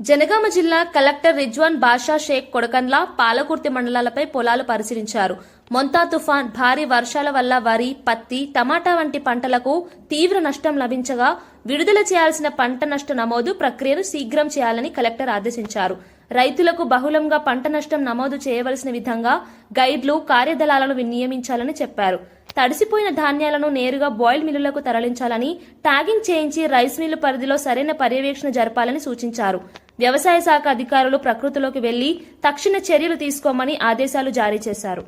జనగామ జిల్లా కలెక్టర్ రిజ్వాన్ బాషా షేక్ కొడకండ్ల పాలకుర్తి మండలాలపై పొలాలు పరిశీలించారు. మొంతా తుఫాన్ భారీ వర్షాల వల్ల వరి పత్తి టమాటా వంటి పంటలకు తీవ్ర నష్టం లభించగా విడుదల చేయాల్సిన పంట నష్ట నమోదు ప్రక్రియను శీఘ్రం చేయాలని కలెక్టర్ ఆదేశించారు. రైతులకు బహుళంగా పంట నష్టం నమోదు చేయవలసిన విధంగా గైడ్లు కార్యదళాలను నియమించాలని చెప్పారు. తడిసిపోయిన ధాన్యాలను నేరుగా బాయిల్ మిల్లులకు తరలించాలని ట్యాగింగ్ చేయించి రైస్ మిల్లు పరిధిలో సరైన పర్యవేక్షణ జరపాలని సూచించారు. వ్యవసాయ శాఖ అధికారులు ప్రకృతిలోకి వెళ్ళి తక్షణ చర్యలు తీసుకోమని ఆదేశాలు జారీ చేశారు.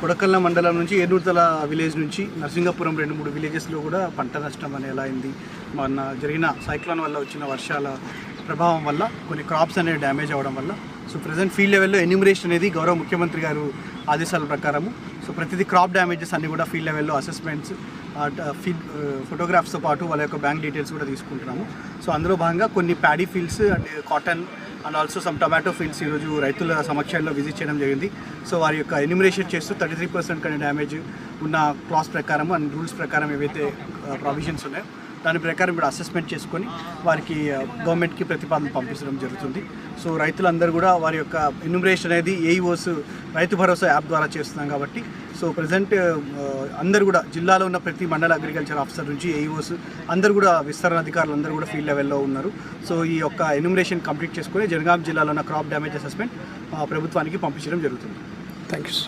కొడకల్ల మండలం నుంచి ఏనూర్తల విలేజ్ నుంచి నరసింగపురం రెండు మూడు విలేజెస్లో కూడా పంట నష్టం అనేలా ఎలా అయింది. మొన్న జరిగిన సైక్లోన్ వల్ల వచ్చిన వర్షాల ప్రభావం వల్ల కొన్ని క్రాప్స్ అనేవి డ్యామేజ్ అవ్వడం వల్ల సో ప్రజెంట్ ఫీల్డ్ లెవెల్లో ఎన్యూమరేషన్ అనేది గౌరవ ముఖ్యమంత్రి గారు ఆదేశాల ప్రకారము సో ప్రతిదీ క్రాప్ డ్యామేజెస్ అన్ని కూడా ఫీల్డ్ లెవెల్లో అసెస్మెంట్స్ ఫీడ్ ఫోటోగ్రాఫ్స్తో పాటు వాళ్ళ యొక్క బ్యాంక్ డీటెయిల్స్ కూడా తీసుకుంటున్నాము. సో అందులో భాగంగా కొన్ని paddy fields and cotton and also some tomato fields ఈరోజు రైతుల సమక్షంలో విజిట్ చేయడం జరిగింది. సో వారి యొక్క ఎన్యూమరేషన్ చేస్తూ థర్టీ త్రీ పర్సెంట్ కానీ డ్యామేజ్ ఉన్న క్లాస్ ప్రకారం అండ్ రూల్స్ ప్రకారం ఏవైతే ప్రావిజన్స్ ఉన్నాయో దాని ప్రకారం ఇప్పుడు అసెస్మెంట్ చేసుకొని వారికి గవర్నమెంట్కి ప్రతిపాదన పంపించడం జరుగుతుంది. సో రైతులందరూ కూడా వారి యొక్క ఎన్యూమరేషన్ అనేది ఏఈఓస్ రైతు భరోసా యాప్ ద్వారా చేస్తున్నాం కాబట్టి సో ప్రజెంట్ అందరూ కూడా జిల్లాలో ఉన్న ప్రతి మండల అగ్రికల్చర్ ఆఫీసర్ నుంచి ఏఈఓస్ అందరూ కూడా విస్తరణ అధికారులు అందరూ కూడా ఫీల్డ్ లెవెల్లో ఉన్నారు. సో ఈ యొక్క ఎన్యూమరేషన్ కంప్లీట్ చేసుకొని జనగాం జిల్లాలో ఉన్న క్రాప్ డ్యామేజ్ అసెస్మెంట్ ప్రభుత్వానికి పంపించడం జరుగుతుంది. Thank you